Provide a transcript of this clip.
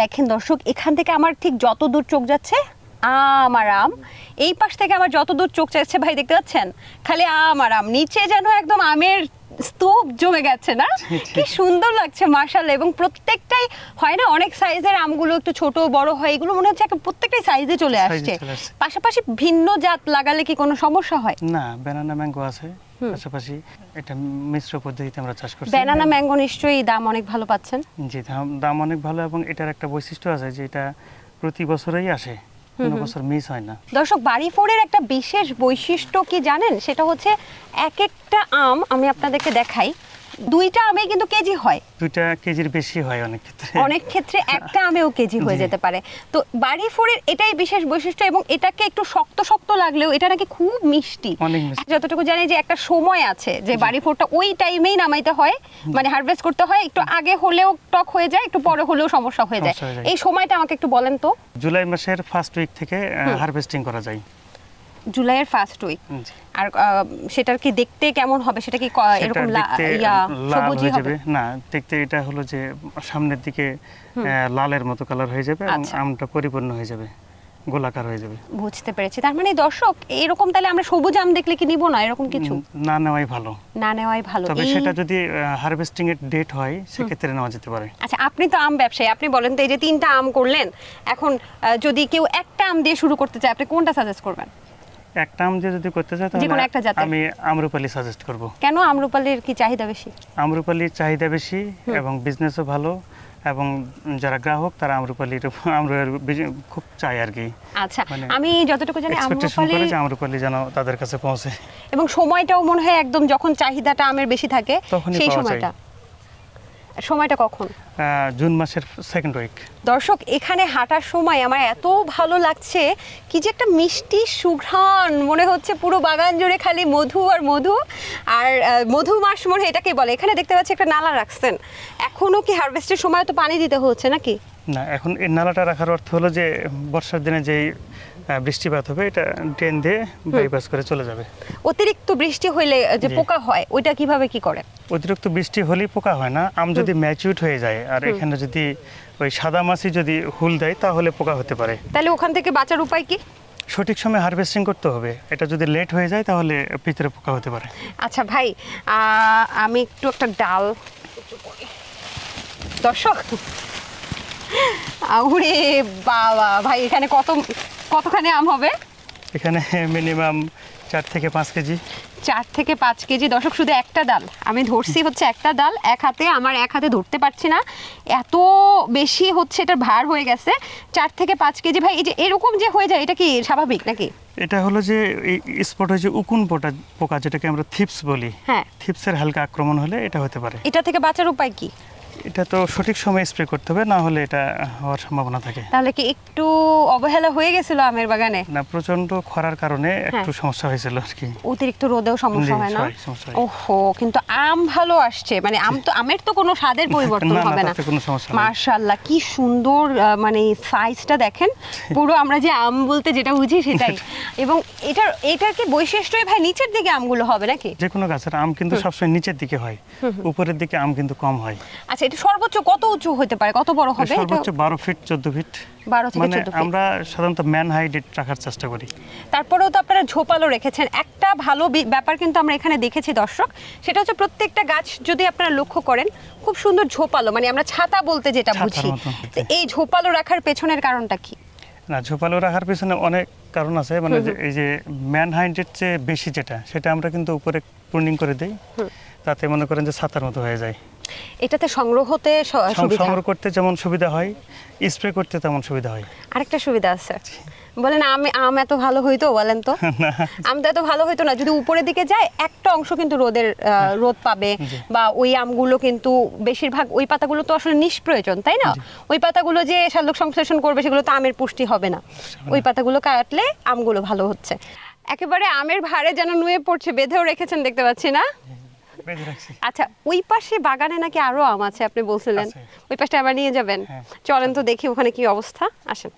দেখেন দর্শক, এখান থেকে আমার ঠিক যত দূর চোখ যাচ্ছে আম আর আম। এই পাশ থেকে আমার যত দূর চোখ যাচ্ছে ভাই, দেখতে পাচ্ছেন? খালি আম আর আম। নিচে যেন একদম আমের স্তূপ জমে গেছে না? কি সুন্দর লাগছে মার্শাল এবং প্রত্যেকটাই হয় না অনেক সাইজের আমগুলো একটু ছোট বড় হয় এগুলো মনে হচ্ছে একটা প্রত্যেকটাই সাইজে চলে আসছে। পাশাপাশি ভিন্ন জাত লাগালে কি কোনো সমস্যা হয়? না ব্যানানা ম্যাঙ্গো আছে। পাশাপাশি এটা মিশ্র পদ্ধতিতে আমরা চাষ করছি। ব্যানানা ম্যাঙ্গো নিশ্চয়ই দাম অনেক ভালো পাচ্ছেন। জি দাম দাম অনেক ভালো এবং এটার একটা বৈশিষ্ট্য আছে যে এটা প্রতি বছরই আসে। কোনো বছর মিস হয় না। দর্শক বাড়ি ফোরের একটা বিশেষ বৈশিষ্ট্য কি জানেন? সেটা হচ্ছে এক একটা আম আমি আপনাদেরকে দেখাই। দুইটা আমে কিন্তু কেজি হয়। দুইটা কেজির বেশি হয় অনেক ক্ষেত্রে। অনেক ক্ষেত্রে একটা আমেও কেজি হয়ে যেতে পারে। তো বাড়ি ফোরের এটাই বিশেষ বৈশিষ্ট্য এবং এটাকে একটু শক্ত শক্ত লাগলেও এটা নাকি খুব মিষ্টি। যতটুকু জানি যে একটা সময় আছে যে বাড়ি ফোরটা ওই টাইমেই নামাইতে হয় মানে হারভেস্ট করতে হয় একটু আগে হলেও টক হয়ে যায় একটু পরে হলেও সমস্যা হয়ে যায়। সমস্যা হয়ে যায়। এই সময়টা আমাকে একটু বলেন তো। জুলাই মাসের ফার্স্ট উইক থেকে হারভেস্টিং করা যায়। জুলাইয়ের ফার্স্ট উইক আর সেটার কি দেখতে কেমন হবে? সেটা কি এরকম লাল হয়ে যাবে। না দেখতে এটা হলো যে সামনের দিকে লালের মতো কালার হয়ে যাবে এবং আচ্ছা। আমটা পরিপূর্ণ হয়ে যাবে গোলাকার হয়ে যাবে। বুঝতে পেরেছি। তার মানে দর্শক এরকম তাহলে আমরা সবুজ আম দেখলে কি নিব না? এরকম কিছু? না নেওয়াই ভালো। না নেওয়াই ভালো। তবে সেটা যদি হারভেস্টিং এর ডেট হয় সেক্ষেত্রে নেওয়া যেতে পারে। আচ্ছা আপনি তো আম ব্যবসায়ী। আপনি বলেন তো এই যে তিনটা আম করলেন এখন যদি কেউ একটা আম দিয়ে শুরু করতে চায় আপনি কোনটা সাজেস্ট করবেন? একটা আম দিয়ে যদি করতে যেকোনো তাহলে একটা জাতের। আমি আমরুপালি সাজেস্ট করব। কেন আমরুপালির কি চাহিদা বেশি? আমরুপালির চাহিদা বেশি এবং বিজনেসও ভালো এবং যারা গ্রাহক তারা আমরুপালির আমরুর খুব চায় আর কি। আচ্ছা মানে আমি যতটুকু জানি আমরুপালি আমরুপালি যেন তাদের কাছে পৌঁছে। এবং সময়টাও মনে হয় একদম যখন চাহিদাটা আমের বেশি থাকে সেই সময়টা। সময়টা কখন? জুন মাসের সেকেন্ড উইক দর্শক এখানে হাঁটার সময় আমার এত ভালো লাগছে কি যে একটা মিষ্টি সুঘ্রাণ মনে হচ্ছে পুরো বাগান জুড়ে খালি মধু আর মধু। আর মধু মাস মনে হয় এটাকে বলে। এখানে দেখতে পাচ্ছি একটা নালা রাখছেন। এখনও কি হারভেস্টের সময় তো পানি দিতে হচ্ছে নাকি? না এখন এই নালাটা রাখার অর্থ হলো যে বর্ষার দিনে যেই বৃষ্টিপাত হবে এটা ট্রেন দিয়ে বাইপাস করে চলে যাবে। অতিরিক্ত বৃষ্টি হইলে যে পোকা হয় ওইটা কীভাবে কি করে অতিরিক্ত বৃষ্টি হলেই পোকা হয় না আম যদি ম্যাচিউড হয়ে যায় আর এখানে যদি ওই সাদা মাছি যদি হুল দেয় তাহলে পোকা হতে পারে। তাহলে ওখান থেকে বাঁচার উপায় কি? সঠিক সময় হারভেস্টিং করতে হবে এটা যদি লেট হয়ে যায় তাহলে ভিতরে পোকা হতে পারে। আচ্ছা ভাই আমি একটু একটা ডাল দর্শক আউরে বাবা ভাই এখানে কত কতখানি আম হবে? এখানে মিনিমাম চার থেকে পাঁচ কেজি। চার থেকে পাঁচ কেজি। দর্শক শুধু একটা ডাল। আমি ধরছি হচ্ছে একটা ডাল এক হাতে। আমার এক হাতে ধরতে পারছি না। এত বেশি হচ্ছে এটা ভার হয়ে গেছে। চার থেকে পাঁচ কেজি। ভাই এই যে এরকম যে হয়ে যায় এটা কি স্বাভাবিক নাকি? এটা হলো যে স্পট হচ্ছে উকুন পোটা পোকা যেটাকে আমরা থিপস বলি। হ্যাঁ। থিপসের হালকা আক্রমণ হলে এটা হতে পারে। এটা থেকে বাঁচার উপায় কি? এটা তো সঠিক সময় স্প্রে করতে হবে না হলে এটা হওয়ার সম্ভাবনা থাকে। তাহলে কি একটু অবহেলা হয়ে গেছিল আমের বাগানে? না প্রচণ্ড খরার কারণে একটু সমস্যা হয়েছিল আর কি। অতিরিক্ত রোদেও সমস্যা হয় না? হয়, হয়। ওহো কিন্তু আম ভালো আসছে। মানে আম তো আমের তো কোনো স্বাদের পরিবর্তন হবে না। তাতে কোনো সমস্যা নেই। মার্শাল্লাহ কি সুন্দর মানে সাইজটা দেখেন। পুরো আমরা যে আম বলতে যেটা বুঝি সেটাই। এবং এটার এটার কি বৈশিষ্ট্যই ভাই নিচের দিকে আমগুলো হবে নাকি? যে কোনো গাছের আম কিন্তু সবসময় নিচের দিকে হয়। উপরের দিকে আম কিন্তু কম হয়। আচ্ছা এটা সর্বোচ্চ কত উঁচু হতে পারে? কত বড় হবে? সর্বোচ্চ বারো ফিট চোদ্দ ফিট। 12 থেকে মানে 14। আমরা সাধারণত ম্যান হাইট রাখার চেষ্টা করি। তারপরেও তো আপনারা ঝোপালো রেখেছেন। একটা ভালো ব্যাপার কিন্তু আমরা এখানে দেখেছি দর্শক। সেটা হচ্ছে প্রত্যেকটা গাছ যদি আপনারা লক্ষ্য করেন খুব সুন্দর ঝোপালো। মানে আমরা ছাতা বলতে যেটা বুঝি। এই ঝোপালো রাখার পেছনের কারণটা কি? না ঝোপালো রাখার পিছনে অনেক কারণ আছে। মানে এই যে ম্যান হাইটের চেয়ে বেশি যেটা সেটা আমরা কিন্তু উপরে প্রুনিং করে দিই। তাতে মনে করেন যে ছাতার মতো হয়ে যায়। এটাতে সংগ্রহ হতে স- সং- সুবিধা। সংগ্রহ করতে যেমন সুবিধা হয় স্প্রে করতে তেমন সুবিধা হয়। আরেকটা সুবিধা আছে। বলেন আমি আম এত ভালো হইতো বলেন তো? আম তো এত ভালো হইতো না। যদি উপরের দিকে যায় একটা অংশ কিন্তু রোদের রোদ পাবে বা ওই আমগুলো কিন্তু বেশিরভাগ ওই পাতাগুলো তো আসলে নিষ্প্রয়োজন তাই না? ওই পাতাগুলো যে শালক সংশ্লেষণ করবে সেগুলো তো আমের পুষ্টি হবে না। ওই পাতাগুলো কাটলে আমগুলো ভালো হচ্ছে। একেবারে আমের ভারে যেন নুয়ে পড়ছে বেঁধেও রেখেছেন দেখতে পাচ্ছি না? আচ্ছা ওই পাশে বাগানে নাকি আরও আম আছে আপনি বলছিলেন। ওই পাশটা আবার নিয়ে যাবেন। হ্যাঁ। চলেন তো দেখি ওখানে কি অবস্থা। আসেন।